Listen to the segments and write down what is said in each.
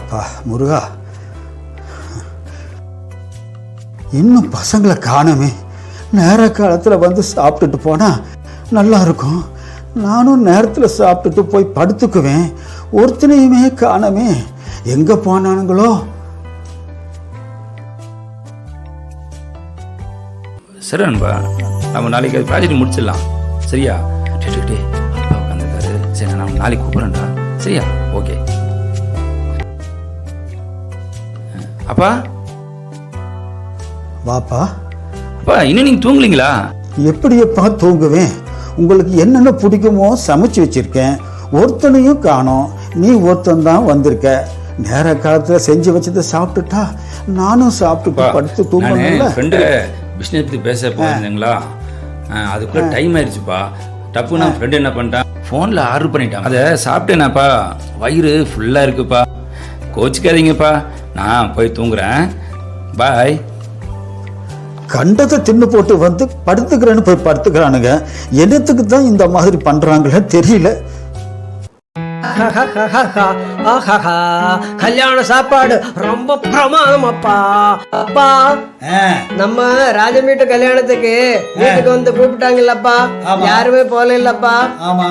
அப்பா முருகா. இன்னும் பசங்களை காணுமே. நேர காலத்தில் வந்து சாப்பிட்டுட்டு போனால் நல்லா இருக்கும். நானும் நேரத்தில் சாப்பிட்டுட்டு போய் படுத்துக்குவேன். ஒருத்தனையுமே காணமே. எங்கே போனானுங்களோ? சரி நண்பா நம்ம நாளைக்கு ப்ராஜெக்ட் முடிச்சிடலாம். சரியா? டே, அப்பா உட்காந்துருக்காரு சரி நான் நாளைக்கு கூப்பிட்றேன்டா. சரியா? ஓகே. அப்பா. வாப்பா. அப்பா இன்னும் நீங்கள் தூங்கலீங்களா? எப்படி எப்பா தூங்குவேன்? உங்களுக்கு என்னென்ன பிடிக்குமோ சமைச்சு வச்சிருக்கேன். ஒருத்தனையும் காணோம். நீ ஒருத்தன் தான் வந்திருக்க. நேர காலத்தில் செஞ்சு வச்சதை சாப்பிட்டுட்டா நானும் சாப்பிட்டுட்டு படுத்து நான் தூங்கணும்ல ஃப்ரெண்டு பிஸ்னஸ் பற்றி பேச போயிருந்தீங்களா அதுக்குள்ளே டைம் ஆயிடுச்சுப்பா. டப்பு நான் ஃப்ரெண்டு என்ன பண்ணிட்டான்? ஃபோனில் ஆர்டர் பண்ணிட்டான். அதை சாப்பிட்டேனாப்பா. வயிறு ஃபுல்லாக இருக்குப்பா. கோச்சிக்காதீங்கப்பா. நான் போய் தூங்குறேன். பாய். கண்டதை தின்னு போட்டு வந்து படுத்துக்கிறேன்னு போய் படுத்துக்கிறானுங்க. என்னத்துக்கு தான் இந்த மாதிரி பண்றாங்களே தெரியல. கல்யாண சாப்பாடு ரொம்ப பிரமாதம் அப்பா. அப்பா நம்ம ராஜமீட்டு கல்யாணத்துக்கு வீட்டுக்கு வந்து கூப்பிட்டாங்கல்லப்பா. யாருமே போல இல்லப்பா ஆமா.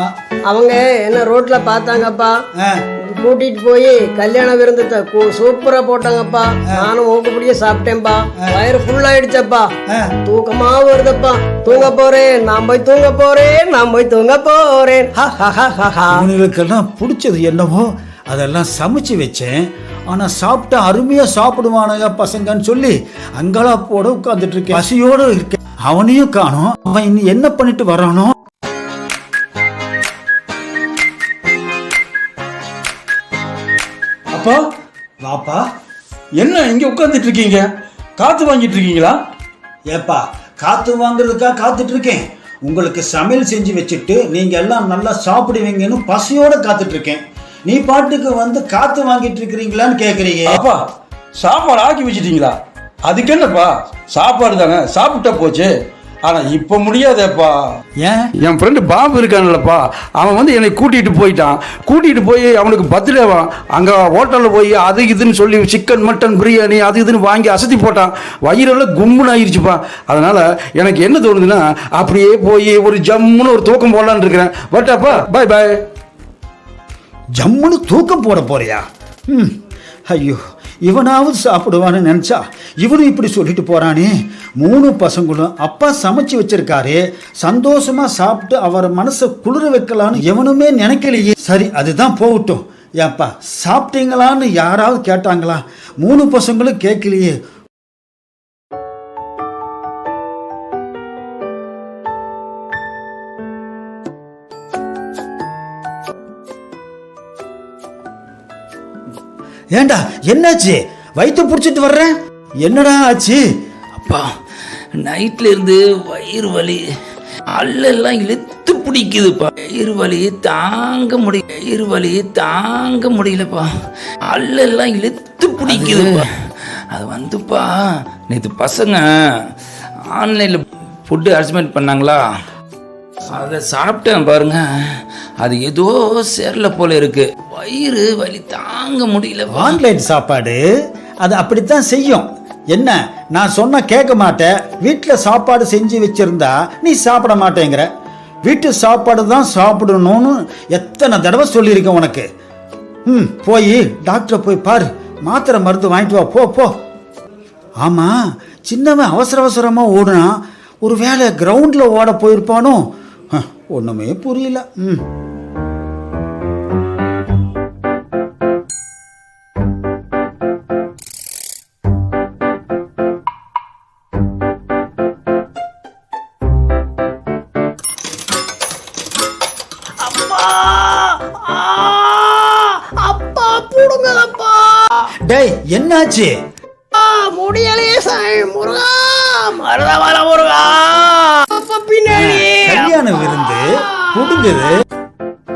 அவங்க என்ன ரோட்ல பார்த்தாங்கப்பா. கூட்டிட்டு போய் கல்யாண விருந்தத்தை கூ- சூப்பரா போட்டாங்கப்பா. நானும் ஊக்கப்படியே சாப்பிட்டேன்பா. வயிறு ஃபுல் ஆயிடுச்சப்பா. தூக்கமா வருதப்பா. தூங்க போறேன் நான் போய் தூங்க போறேன் நான் போய் தூங்க போறேன். அவனுங்களுக்கெல்லாம் பிடிச்சது என்னவோ அதெல்லாம் சமைச்சு வச்சேன். ஆனா சாப்பிட்டா அருமையா சாப்பிடுவானுங்க பசங்கன்னு சொல்லி அங்களா போட உட்காந்துட்டு இருக்கேன். பசியோட இருக்கேன். அவனையும் காணோம். அவன் இன்னும் என்ன பண்ணிட்டு வரானோ அப்பா வாப்பா என்ன இங்க உட்கார்ந்துட்டு இருக்கீங்க காத்து வாங்கிட்டு இருக்கீங்களா ஏப்பா காத்து வாங்குறதுக்காக காத்துட்டு இருக்கேன் உங்களுக்கு சமையல் செஞ்சு வச்சுட்டு நீங்க எல்லாம் நல்லா சாப்பிடுவீங்கன்னு பசியோட காத்துட்டு இருக்கேன் நீ பாட்டுக்கு வந்து காத்து வாங்கிட்டு இருக்கிறீங்களான்னு கேக்குறீங்க. அப்பா சாப்பாடு ஆக்கி வச்சிட்டீங்களா? அதுக்கு என்னப்பா? சாப்பாடு தானே சாப்பிட்டா போச்சு. ஆனா இப்ப முடியாதேப்பா. ஏன்? என் ஃப்ரெண்டு பாபு இருக்கான்லப்பா. அவன் வந்து என்னை கூட்டிகிட்டு போயிட்டான். கூட்டிகிட்டு போய் அவனுக்கு பர்த்டேவா அங்கே ஹோட்டலில் போய் அது இதுன்னு சொல்லி சிக்கன் மட்டன் பிரியாணி அது இதுன்னு வாங்கி அசத்தி போட்டான். வயிறெல்லாம் கும்முன்னு ஆயிருச்சுப்பா. அதனால் எனக்கு என்ன தோணுதுன்னா அப்படியே போய் ஒரு ஜம்முன்னு ஒரு தூக்கம் போடலான்னு இருக்கிறேன். பட் அப்பா பாய் பாய் ஜம்முன்னு தூக்கம் போட போறியா? ம் ஐயோ. இவனாவது சாப்பிடுவான்னு நினச்சா இவனும் இப்படி சொல்லிட்டு போகிறானே மூணு பசங்களும் அப்பா சமைச்சு வச்சிருக்காரு. சந்தோஷமா சாப்பிட்டு அவர் மனசை குளிர வைக்கலான்னு எவனுமே நினைக்கலையே. சரி அதுதான் போகட்டும். ஏப்பா சாப்பிட்டீங்களான்னு யாராவது கேட்டாங்களா? மூணு பசங்களும் கேட்கலையே. ஏண்டா என்னாச்சு? வயிற்று பிடிச்சிட்டு வர்றேன் என்னடா ஆச்சு? அப்பா நைட்ல இருந்து வயிறு வலி அல்லெல்லாம் இழுத்து பிடிக்குதுப்பா. வயிறு வலி தாங்க முடிய வயிறு வலி தாங்க முடியலப்பா. அல்லெல்லாம் இழுத்து பிடிக்குதுப்பா. அது வந்துப்பா நேற்று பசங்க ஆன்லைனில் ஃபுட்டு அரேஞ்ச்மெண்ட் பண்ணாங்களா? அதை சாப்பிட்டேன் பாருங்க. அது ஏதோ சேரல போல இருக்கு. வயிறு வலி தாங்க முடியல. ஆன்லைன் சாப்பாடு அது அப்படித்தான் செய்யும். என்ன? நான் சொன்ன கேட்க மாட்டேன். வீட்டில் சாப்பாடு செஞ்சு வச்சிருந்தா நீ சாப்பிட மாட்டேங்கிற. வீட்டு சாப்பாடு தான் சாப்பிடணும்னு எத்தனை தடவை சொல்லியிருக்கேன் உனக்கு. ம் போய் டாக்டரை போய் பாரு. மாத்திரை மருந்து வாங்கிட்டு வா போ போ. ஆமாம் சின்னவன் அவசர அவசரமாக ஓடுனா ஒரு வேளை கிரவுண்டில் ஓட போயிருப்பானோ? ஒன்றுமே புரியல. ம். டேய் என்னாச்சு? முடியலையே சாய் முருகா மருதவள முருகா. கல்யாண விருந்து புடுங்குது.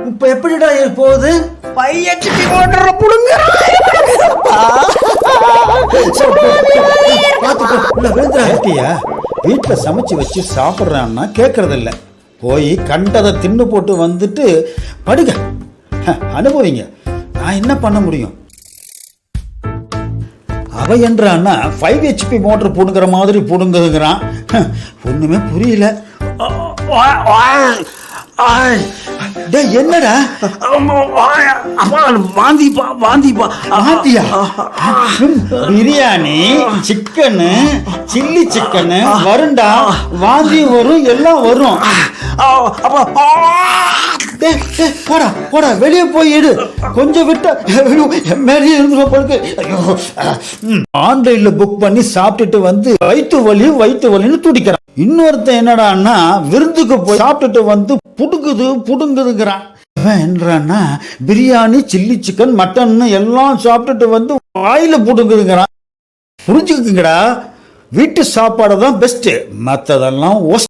இப்ப எப்படிடா போகுது? பைய சுத்தி போட்டுற புடுங்க வீட்டுல சமைச்சு வச்சு சாப்பிடுறான்னா கேக்குறது இல்ல போய் கண்டதை தின்னு போட்டு வந்துட்டு படுங்க அனுபவிங்க. நான் என்ன பண்ண முடியும்? அவன் என்றான்னா ஃபைவ் ஹெச்பி மோட்டர் புடுங்குற மாதிரி புடுங்குதுங்கிறான் ஒண்ணுமே புரியல என்னடா வாந்திப்பா வாந்திப்பா வாத்தியா பிரியாணி சிக்கனு சில்லி சிக்கனு வருண்டா வாந்தி வரும் எல்லாம் வரும் ஏ ஏ போடா போடா வெளியே போய் எடு கொஞ்சம் விட்டா ஐயோ, என் மேலேயே இருந்து போடுக்கு ஐயோ ஆன்லைன்ல புக் பண்ணி சாப்பிட்டுட்டு வந்து வயிற்று வலி வயிற்று வலின்னு துடிக்கிறான். இன்னொருத்தன் என்னடான்னா விருந்துக்கு போய் சாப்பிட்டுட்டு வந்து புடுங்குது புடுங்குதுங்கிறான். அவன் பிரியாணி சில்லி சிக்கன் மட்டன் எல்லாம் சாப்பிட்டுட்டு வந்து வாயில புடுங்குதுங்கிறான். புரிஞ்சுக்குங்கடா வீட்டு சாப்பாடு தான் பெஸ்ட்டு மற்றதெல்லாம்